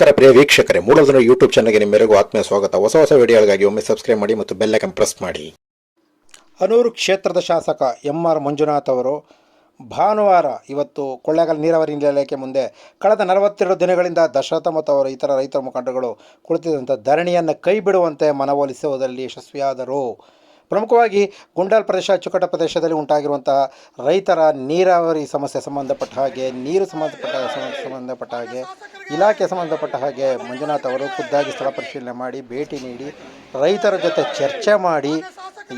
ನಮಸ್ಕಾರ ಪ್ರಿಯ ವೀಕ್ಷಕರೇ ಮೂಲದನ ಯೂಟ್ಯೂಬ್ ಚಾನಲ್ಗೆ ನಿಮ್ಮೆಲ್ಲರಿಗೂ ಆತ್ಮೀಯ ಸ್ವಾಗತ. ಹೊಸ ಹೊಸ ವಿಡಿಯೋಗಳಿಗಾಗಿ ಒಮ್ಮೆ ಸಬ್ಸ್ಕ್ರೈಬ್ ಮಾಡಿ ಮತ್ತು ಬೆಲ್ ಐಕನ್ ಪ್ರೆಸ್ ಮಾಡಿ. ಹನೂರು ಕ್ಷೇತ್ರದ ಶಾಸಕ ಎಂ ಆರ್ ಮಂಜುನಾಥ್ ಅವರು ಭಾನುವಾರ ಇವತ್ತು ಕೊಳ್ಳೇಗಾಲ ನೀರಾವರಿ ನಿಲಯಕ್ಕೆ ಮುಂದೆ ಕಳೆದ ನಲವತ್ತೆರಡು ದಿನಗಳಿಂದ ದಶರಥ ಮತ್ತು ಅವರ ಇತರ ರೈತರ ಮುಖಂಡಗಳು ಕುಳಿತಿದ್ದಂಥ ಧರಣಿಯನ್ನು ಕೈ ಬಿಡುವಂತೆ ಮನವೊಲಿಸುವುದರಲ್ಲಿ ಯಶಸ್ವಿಯಾದರು. ಪ್ರಮುಖವಾಗಿ ಗುಂಡಾಲ್ ಪ್ರದೇಶ, ಅಚ್ಚುಕಟ್ಟ ಪ್ರದೇಶದಲ್ಲಿ ಉಂಟಾಗಿರುವಂತಹ ರೈತರ ನೀರಾವರಿ ಸಮಸ್ಯೆ ಸಂಬಂಧಪಟ್ಟ ಹಾಗೆ, ನೀರು ಸಂಬಂಧಪಟ್ಟ ಸಂಬಂಧಪಟ್ಟ ಹಾಗೆ, ಇಲಾಖೆ ಸಂಬಂಧಪಟ್ಟ ಹಾಗೆ ಮಂಜುನಾಥ್ ಅವರು ಖುದ್ದಾಗಿ ಸ್ಥಳ ಪರಿಶೀಲನೆ ಮಾಡಿ, ಭೇಟಿ ನೀಡಿ ರೈತರ ಜೊತೆ ಚರ್ಚೆ ಮಾಡಿ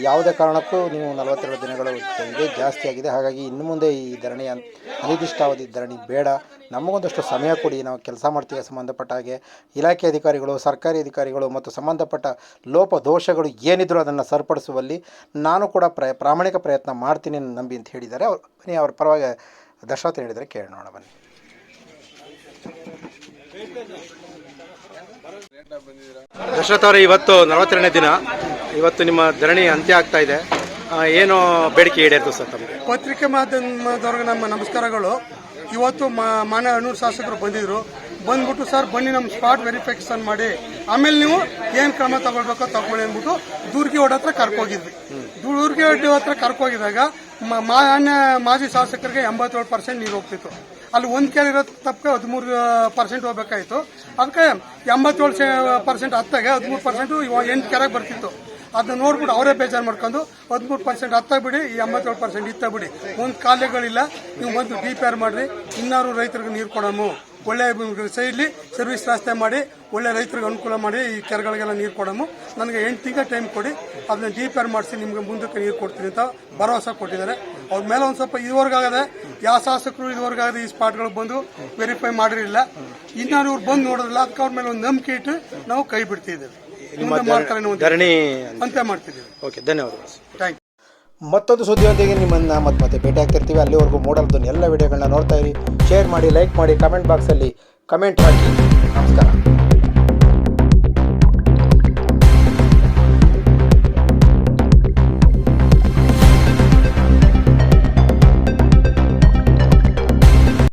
ಯಾವುದೇ ಕಾರಣಕ್ಕೂ ನೀವು ನಲವತ್ತೆರಡು ದಿನಗಳು ಇದೇ ಜಾಸ್ತಿ ಆಗಿದೆ. ಹಾಗಾಗಿ ಇನ್ನು ಮುಂದೆ ಈ ಧರಣಿ ಅನ್- ಅನಿರ್ದಿಷ್ಟಾವಧಿ ಧರಣಿ ಬೇಡ. ನಮಗೊಂದಷ್ಟು ಸಮಯ ಕೊಡಿ. ನಾವು ಕೆಲಸ ಮಾಡ್ತೀವಿ ಸಂಬಂಧಪಟ್ಟ ಹಾಗೆ. ಇಲಾಖೆ ಅಧಿಕಾರಿಗಳು, ಸರ್ಕಾರಿ ಅಧಿಕಾರಿಗಳು ಮತ್ತು ಸಂಬಂಧಪಟ್ಟ ಲೋಪ ದೋಷಗಳು ಏನಿದ್ರು ಅದನ್ನು ಸರಿಪಡಿಸುವಲ್ಲಿ ನಾನು ಕೂಡ ಪ್ರ ಪ್ರಾಮಾಣಿಕ ಪ್ರಯತ್ನ ಮಾಡ್ತೀನಿ ನಂಬಿ ಅಂತ ಹೇಳಿದ್ದಾರೆ. ಅವ್ರು ಬನ್ನಿ, ಅವ್ರ ಪರವಾಗಿ ದಶರಥ ಹೇಳಿದರೆ ಕೇಳೋಣ ಬನ್ನಿ. ದಶರಥ ಅವರೇ, ಇವತ್ತು ನಲವತ್ತೆರಡನೇ ದಿನ. ಇವತ್ತು ನಿಮ್ಮ ಧರಣಿ ಅಂತ್ಯ ಆಗ್ತಾ ಇದೆ. ಏನು ಬೇಡಿಕೆ ಈಡೇರಿತು ಸರ್ ತಮಗೆ? ಪತ್ರಿಕೆ ಮಾಧ್ಯಮದವ್ರಿಗೆ ನಮ್ಮ ನಮಸ್ಕಾರಗಳು. ಇವತ್ತು ಮಾನ್ಯ ಅನೂರು ಶಾಸಕರು ಬಂದಿದ್ರು. ಬಂದ್ಬಿಟ್ಟು ಸರ್, ಬನ್ನಿ ನಮ್ಮ ಸ್ಪಾಟ್ ವೆರಿಫಿಕೇಶನ್ ಮಾಡಿ. ಆಮೇಲೆ ನೀವು ಏನು ಕ್ರಮ ತಗೊಳ್ಬೇಕೋ ತಗೊಳ್ಳಿ ಅಂದ್ಬಿಟ್ಟು ದೂರ್ಗಿ ಓಡ್ ಹತ್ರ ಕರ್ಕೋಗಿದ್ವಿ. ದೂರ್ಗಿ ಹೊಡ್ಡಿ ಹತ್ರ ಕರ್ಕೋಗಿದಾಗ ಮಾನ್ಯ ಮಾಜಿ ಶಾಸಕರಿಗೆ ಎಂಬತ್ತೇಳು ಪರ್ಸೆಂಟ್ ನೀರು ಹೋಗ್ತಿತ್ತು. ಅಲ್ಲಿ ಒಂದು ಕೆರೆ ಇರೋ ತಪ್ಪಿಗೆ ಹದಿಮೂರು ಪರ್ಸೆಂಟ್ ಹೋಗ್ಬೇಕಾಯ್ತು. ಅದಕ್ಕೆ ಎಂಬತ್ತೇಳು ಪರ್ಸೆಂಟ್ ಹತ್ತಾಗೆ ಹದಿಮೂರು ಪರ್ಸೆಂಟ್ ಎಂಟು ಕೆರೆಗೆ ಬರ್ತಿತ್ತು. ಅದನ್ನ ನೋಡ್ಬಿಟ್ಟು ಅವರೇ ಬೇಜಾರು ಮಾಡ್ಕೊಂಡು ಹದಿಮೂರು ಪರ್ಸೆಂಟ್ ಹತ್ತ ಬಿಡಿ ಈ ಎಂಬತ್ತೇಳು ಪರ್ಸೆಂಟ್ ಇತ್ತ ಬಿಡಿ ಒಂದು ಕಾಲೇಗಳಿಲ್ಲ, ನೀವು ಬಂದು ಡಿ ಪಿ ಆರ್ ಮಾಡ್ರಿ, ಇನ್ನಾರು ರೈತರಿಗೆ ನೀರು ಕೊಡೋಣ ಒಳ್ಳೆ ಸೈಡ್ಲಿ ಸರ್ವಿಸ್ ರಸ್ತೆ ಮಾಡಿ, ಒಳ್ಳೆ ರೈತರಿಗೆ ಅನುಕೂಲ ಮಾಡಿ, ಈ ಕೆರೆಗಳಿಗೆಲ್ಲ ನೀರು ಕೊಡೋಮು. ನನಗೆ ಎಂಟು ತಿಂಗಳ ಟೈಮ್ ಕೊಡಿ, ಅದನ್ನ ಡಿ ಪಿ ಆರ್ ಮಾಡಿಸಿ ನಿಮ್ಗೆ ಮುಂದಕ್ಕೆ ನೀರು ಕೊಡ್ತೀನಿ ಅಂತ ಭರವಸೆ ಕೊಟ್ಟಿದ್ದಾರೆ. ಅವ್ರ ಮೇಲೆ ಒಂದು ಸ್ವಲ್ಪ ಇದುವರೆಗಾಗದೆ, ಯಾವ ಶಾಸಕರು ಇದುವರೆಗಾಗದೆ ಈ ಸ್ಪಾಟ್ಗಳಿಗೆ ಬಂದು ವೆರಿಫೈ ಮಾಡಿರಲಿಲ್ಲ. ಇನ್ನಾರು ಇವ್ರು ಬಂದು ನೋಡೋದಿಲ್ಲ ಅದಕ್ಕೆ ಅವ್ರ ಮೇಲೆ ಒಂದು ನಂಬಿಕೆ ಇಟ್ಟು ನಾವು ಕೈ ಬಿಡ್ತಿದ್ದೇವೆ. ಮಾಡ್ತಾರೆ ಧರಣಿ ಅಂತ್ಯ ಮಾಡ್ತಿದ್ದೀವಿ. ಓಕೆ ಧನ್ಯವಾದಗಳು. ಥ್ಯಾಂಕ್ ಮತ್ತೊಂದು ಸುದ್ದಿಯೊಂದಿಗೆ ನಿಮ್ಮನ್ನ ಮತ್ತೆ ಮತ್ತೆ ಭೇಟಿ ಆಗ್ತಿರ್ತೀವಿ ಅಲ್ಲಿವರೆಗೂ ಮೂಡಲ್ದು ಎಲ್ಲ ವಿಡಿಯೋಗಳನ್ನ ನೋಡ್ತಾ ಇರಿ. ಶೇರ್ ಮಾಡಿ ಲೈಕ್ ಮಾಡಿ ಕಮೆಂಟ್ ಬಾಕ್ಸಲ್ಲಿ ಕಮೆಂಟ್ ಹಾಕಿ. ನಮಸ್ಕಾರ.